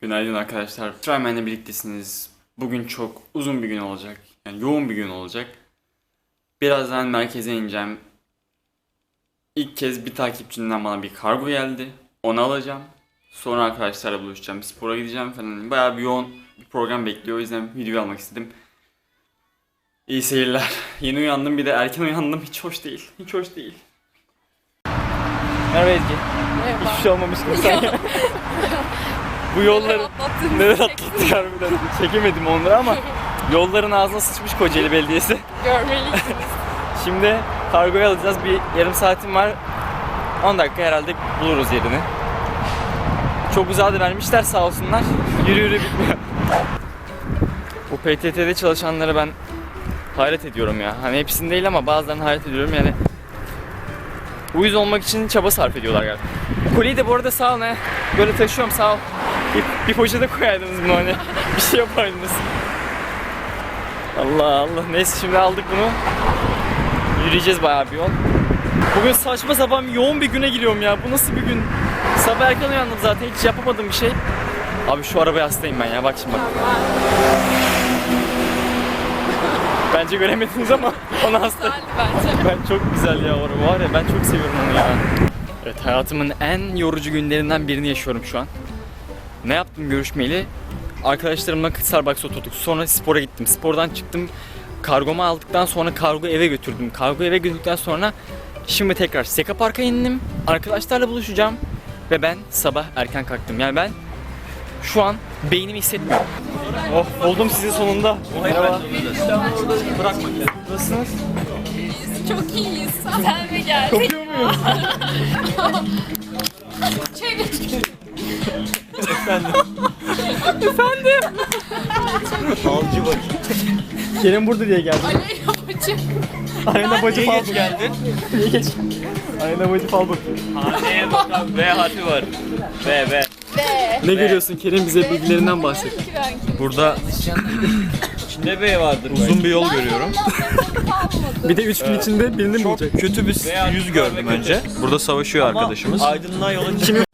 Günaydın arkadaşlar. Tryman'le birliktesiniz. Bugün çok uzun bir gün olacak. Yani yoğun bir gün olacak. Birazdan merkeze ineceğim. İlk kez bir takipçimden bana bir kargo geldi. Onu alacağım. Sonra arkadaşlarla buluşacağım. Spora gideceğim falan. Bayağı bir yoğun bir program bekliyor. O yüzden video almak istedim. İyi seyirler. Yeni uyandım bir de erken uyandım. Hiç hoş değil. Hiç hoş değil. Merhaba Ezgi. Merhaba. Hiçbir şey olmamış gibi sanki. Bu yolları Atlattığınızı neler atlattık harbiden. Çekemedim onları ama yolların ağzına sıçmış Kocaeli Belediyesi. Görmelisiniz. Şimdi kargoyu alacağız. Bir yarım saatim var. 10 dakika herhalde buluruz yerini. Çok uzağa da vermişler sağ olsunlar. Yürü yürü bitmiyor. Bu PTT'de çalışanlara ben hayret ediyorum ya. Hani hepsini değil ama bazılarını hayret ediyorum yani. Uyuz olmak için çaba sarf ediyorlar galiba. Bu kolyeyi de bu arada sağ ol ne. Böyle taşıyorum sağ ol. Bir, bir poşete koyaydınız bunu hani. Bir şey yapaydınız. Allah Allah. Neyse şimdi aldık bunu. Yürüyeceğiz bayağı bir yol. Bugün saçma sapan yoğun bir güne giriyorum ya. Bu nasıl bir gün? Sabah erken uyandım zaten hiç yapamadım bir şey. Abi şu arabaya hastayım ben ya bak şimdi bak. Bence göremediniz ama ona. Güzeldi bence. Ben çok güzel ya o araba var ya ben çok seviyorum onu ya. Evet hayatımın en yorucu günlerinden birini yaşıyorum şu an. Ne yaptım görüşmeyeli? Arkadaşlarımla Starbucks'a oturduk. Sonra spora gittim. Spordan çıktım. Kargomu aldıktan sonra kargo eve götürdüm. Kargo eve götürdükten sonra şimdi tekrar Seka Park'a indim. Arkadaşlarla buluşacağım. Ve ben sabah erken kalktım. Yani ben şu an beynimi hissetmiyorum. Oh oldum sizin sonunda. Merhaba. Bırakma. Nasılsınız? Çok iyiyiz. Sen mi geldin? Kopuyor muyum? Çevir. Falcı bacı. Kerem burada diye geldim. Aleyna bacım. Ayna bacı fal geç geldin? Niye geç Ayna bacı fal bakıyor. V harfi var. V, V. Be. Ne görüyorsun Kerem bize bilgilerinden bahset. Burada içinde V vardır. Uzun bir yol görüyorum. Bir de 3 gün içinde birini mi Çok bulacak? kötü bir yüz gördüm önce. Burada savaşıyor arkadaşımız. Aydınlığa yola çıkıyor.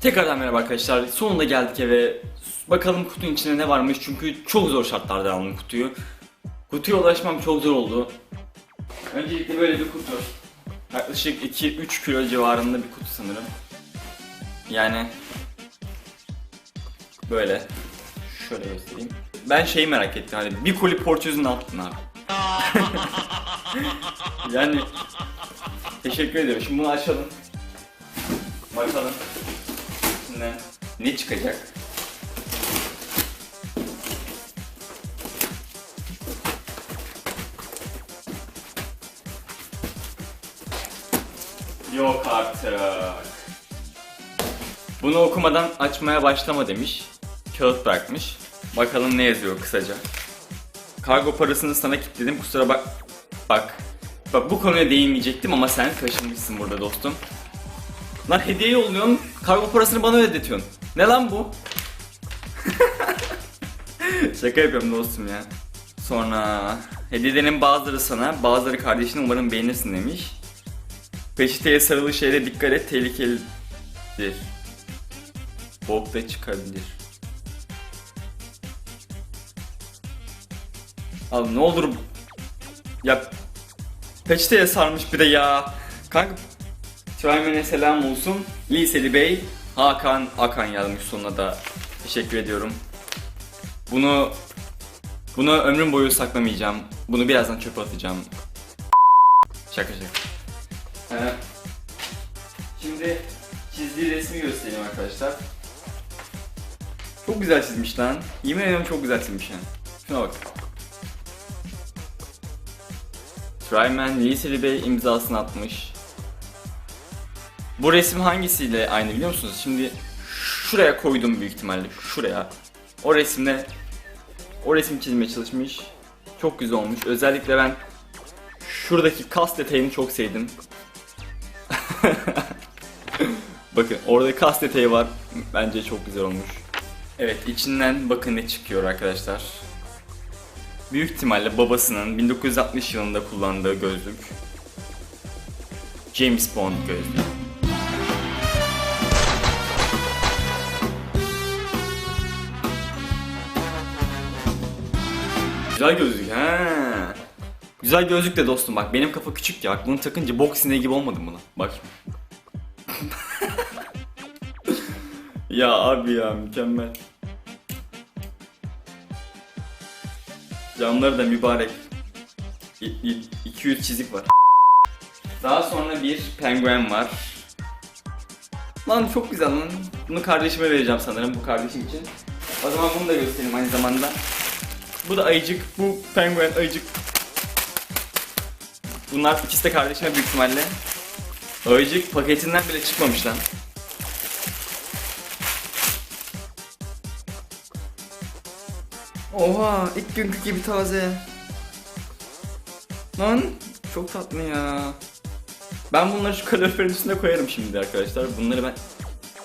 Tekrardan merhaba arkadaşlar. Sonunda geldik eve. Bakalım kutunun içinde ne varmış çünkü çok zor şartlarda aldım kutuyu. Kutuya ulaşmam çok zor oldu. Öncelikle böyle bir kutu. Yaklaşık 2-3 kilo civarında bir kutu sanırım. Yani böyle şöyle göstereyim. Ben şeyi merak ettim hani bir koli porçözün ne yaptın abi? yani teşekkür ederim. Şimdi bunu açalım. Bakalım içinden ne çıkacak? Yok artık. Bunu okumadan açmaya başlama demiş. Kağıt bırakmış. Bakalım ne yazıyor kısaca. Kargo parasını sana kilitledim kusura bak. Bak. Bak bu konuya değinmeyecektim ama sen kaşınmışsın burada dostum. Lan hediye yolluyorsun, kargo parasını bana ödetiyorsun. Ne lan bu? Şaka yapıyorum dostum ya. Sonra hediyelerin bazıları sana, bazıları kardeşine umarım beğenirsin demiş. Peçeteye sarılı şeylere dikkat et, tehlikelidir. Bok da çıkabilir. Abi ne olur ya peçeteye sarmış bir de ya. Kanka Tüymen'e selam olsun. Liseli Bey, Hakan Akan yazmış sonuna da teşekkür ediyorum. Bunu bunu ömrüm boyu saklamayacağım. Bunu birazdan çöpe atacağım. Şaka şaka. Ee, şimdi çizdiği resmi göstereyim arkadaşlar. Çok güzel çizmiş lan. Yemin ediyorum çok güzel çizmiş yani. Şuna bak. Tryman Liseli Bey imzasını atmış. Bu resim hangisiyle aynı biliyor musunuz? Şimdi şuraya koydum büyük ihtimalle. Şuraya. O resimle o resim çizmeye çalışmış. Çok güzel olmuş. Özellikle ben Şuradaki kas detayını çok sevdim. bakın orada kas detayı var. Bence çok güzel olmuş. Evet içinden bakın ne çıkıyor arkadaşlar. Büyük ihtimalle babasının 1960 yılında kullandığı gözlük. James Bond gözlüğü. Güzel gözlük ha. Güzel gözlük de dostum bak benim kafa küçük ya. Bunu takınca bok gibi olmadım buna. Bak. ya abi ya mükemmel. Camları da mübarek. 200 çizik var. Daha sonra bir penguen var. Lan çok güzel lan. Bunu kardeşime vereceğim sanırım bu kardeşim için. O zaman bunu da göstereyim aynı zamanda. Bu da ayıcık, bu penguen ayıcık. Bunlar ikisi de kardeşime büyük ihtimalle. Ayıcık paketinden bile çıkmamış lan. Oha ilk günkü gibi taze. Lan çok tatlı ya. Ben bunları şu kaloriferin üstüne koyarım şimdi arkadaşlar. Bunları ben...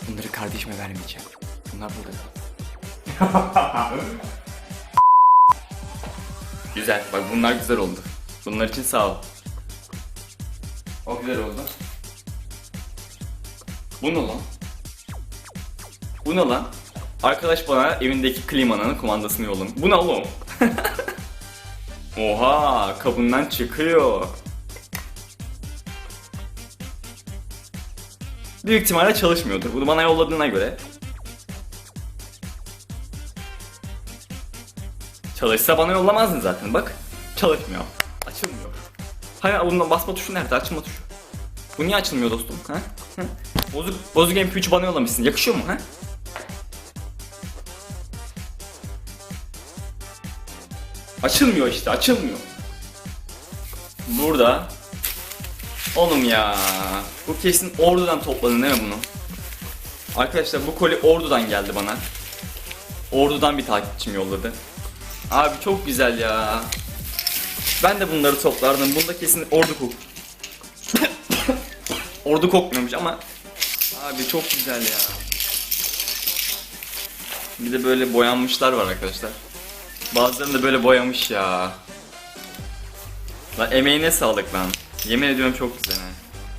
Bunları kardeşime vermeyeceğim. Bunlar burada. Güzel. Bak bunlar güzel oldu. Bunlar için sağ ol. O güzel oldu. Bu ne lan? Bu ne lan? Arkadaş bana evindeki klimanın kumandasını yollamış. Bu ne oğlum? Oha kabından çıkıyor. Büyük ihtimalle çalışmıyordur. Bunu bana yolladığına göre. Çalışsa bana yollamazdın zaten bak. Çalışmıyor. Açılmıyor. Hayır bunun basma tuşu nerede? Açılma tuşu. Bu niye açılmıyor dostum? Ha? Bozuk, bozuk MP3 bana yollamışsın. Yakışıyor mu ha? Açılmıyor işte, açılmıyor. Burada. Oğlum ya. Bu kesin ordudan topladın değil mi bunu? Arkadaşlar bu koli ordudan geldi bana. Ordudan bir takipçim yolladı. Abi çok güzel ya. Ben de bunları toplardım. Bunda kesin ordu kok. ordu kokmuyormuş ama abi çok güzel ya. Bir de böyle boyanmışlar var arkadaşlar. Bazılarını da böyle boyamış ya. Lan emeğine sağlık lan. Yemin ediyorum çok güzel ha.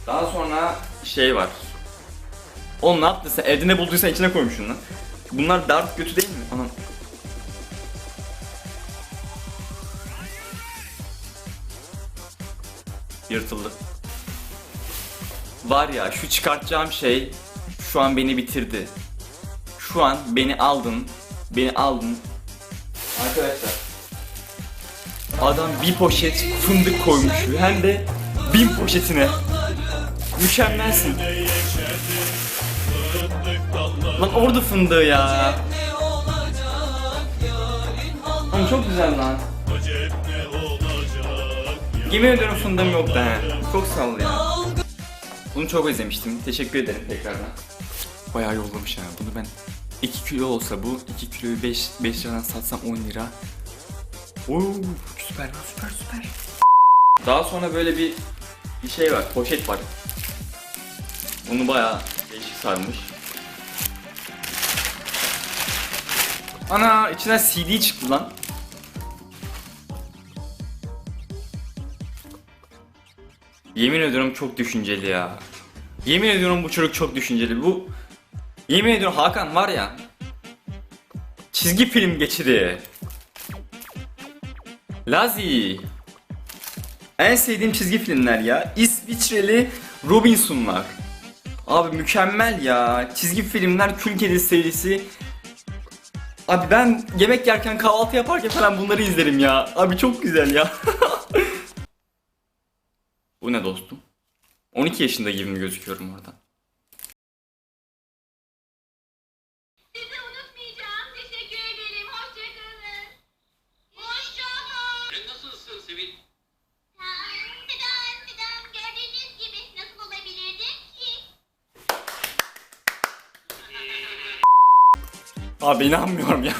Daha sonra şey var. Oğlum ne yaptın sen? Evde ne bulduysan içine koymuşsun lan. Bunlar dart götü değil mi? Yırtıldı. Var ya şu çıkartacağım şey şu an beni bitirdi. Şu an beni aldın. Beni aldın. Arkadaşlar. Adam bir poşet fındık koymuş hem de bin poşetine. Mükemmelsin. Lan orada fındığı ya. Oğlum çok güzel lan. Yemin ediyorum fındığım yok da he. Çok sağ ya. Bunu çok özlemiştim. Teşekkür ederim tekrardan. Bayağı yollamış ha. Bunu ben 2 kilo olsa bu 2 kiloyu 5 5 liradan satsam 10 lira. Oo, süper süper süper. Daha sonra böyle bir bir şey var, poşet var. Bunu bayağı değişik sarmış. Ana içinden CD çıktı lan. Yemin ediyorum çok düşünceli ya. Yemin ediyorum bu çocuk çok düşünceli. Bu yemin ediyorum Hakan var ya. Çizgi film geçidi. Lazi. En sevdiğim çizgi filmler ya. İsviçreli Robinsonlar. Abi mükemmel ya. Çizgi filmler Kül Kedisi serisi. Abi ben yemek yerken kahvaltı yaparken falan bunları izlerim ya. Abi çok güzel ya. Bu ne dostum? 12 yaşında gibi mi gözüküyorum oradan? Sizi unutmayacağım. Teşekkür ederim. Hoşçakalın. Hoşçakal. Nasılsın Sevil? Neden, neden gördüğünüz gibi nasıl olabilirdi ki? Abi inanmıyorum ya.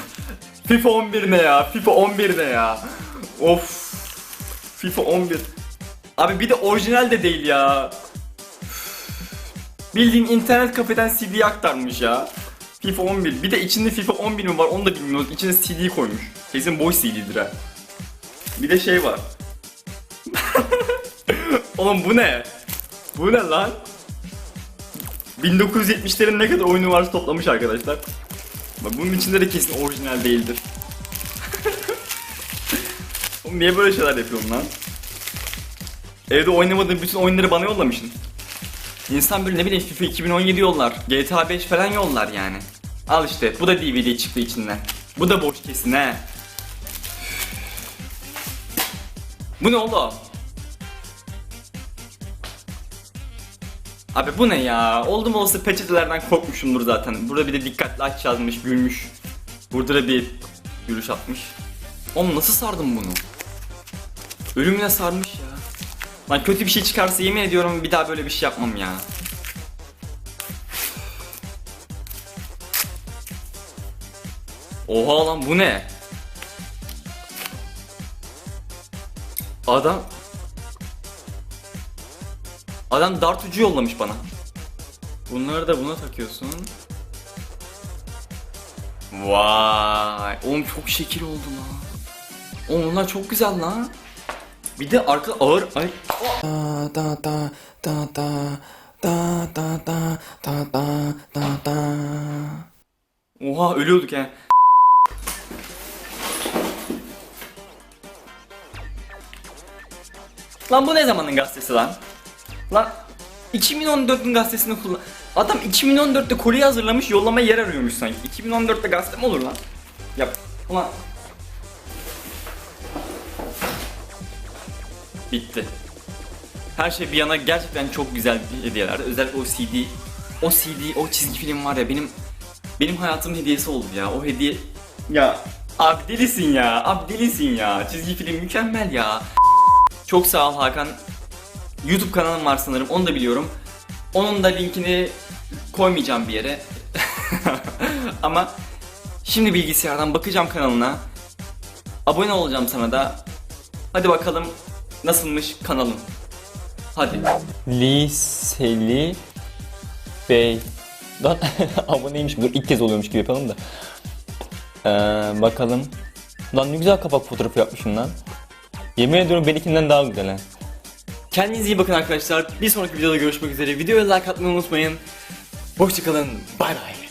FIFA 11 ne ya? FIFA 11 ne ya? Of. FIFA 11. Abi bir de orijinal de değil ya. Bildiğin internet kafeden CD aktarmış ya. FIFA 11. Bir de içinde FIFA 11 mi var onu da bilmiyoruz. İçine CD koymuş. Kesin boş CD'dir ha. Bir de şey var. Oğlum bu ne? Bu ne lan? 1970'lerin ne kadar oyunu varsa toplamış arkadaşlar. Bak bunun içinde de kesin orijinal değildir. Oğlum niye böyle şeyler yapıyorsun lan? Evde oynamadığın bütün oyunları bana yollamışsın. İnsan böyle ne bileyim FIFA 2017 yollar, GTA 5 falan yollar yani. Al işte bu da DVD çıktı içinden. Bu da boş kesin he. Bu ne oğlum? Abi bu ne ya? Oldum olası peçetelerden korkmuşumdur zaten. Burada bir de dikkatli aç yazmış, gülmüş. Burada da bir gülüş atmış. Oğlum nasıl sardım bunu? Ölümüne sarmış. Lan kötü bir şey çıkarsa yemin ediyorum bir daha böyle bir şey yapmam ya. Oha lan bu ne? Adam Adam dart ucu yollamış bana. Bunları da buna takıyorsun. Vay, oğlum çok şekil oldu lan. Oğlum onlar çok güzel lan. Bir de arka ağır ay Oha ölüyorduk he. Lan bu ne zamanın gazetesi lan? Lan 2014'ün gazetesini kullan... Adam 2014'te kolye hazırlamış yollama yer arıyormuş sanki. 2014'te gazete mi olur lan? Yap. Ulan. Bitti. Her şey bir yana gerçekten çok güzel hediyeler. Özellikle o CD, o CD, o çizgi film var ya benim benim hayatımın hediyesi oldu ya. O hediye ya abi delisin ya. Abi delisin ya. Çizgi film mükemmel ya. Çok sağ ol Hakan. YouTube kanalım var sanırım. Onu da biliyorum. Onun da linkini koymayacağım bir yere. Ama şimdi bilgisayardan bakacağım kanalına. Abone olacağım sana da. Hadi bakalım nasılmış kanalım. Hadi. Liseli Bey. Lan aboneymiş. Dur ilk kez oluyormuş gibi yapalım da. Ee, bakalım. Lan ne güzel kapak fotoğrafı yapmışsın lan. Yemin ediyorum benimkinden daha güzel ha. Kendinize iyi bakın arkadaşlar. Bir sonraki videoda görüşmek üzere. Videoya like atmayı unutmayın. Hoşçakalın. Bay bay.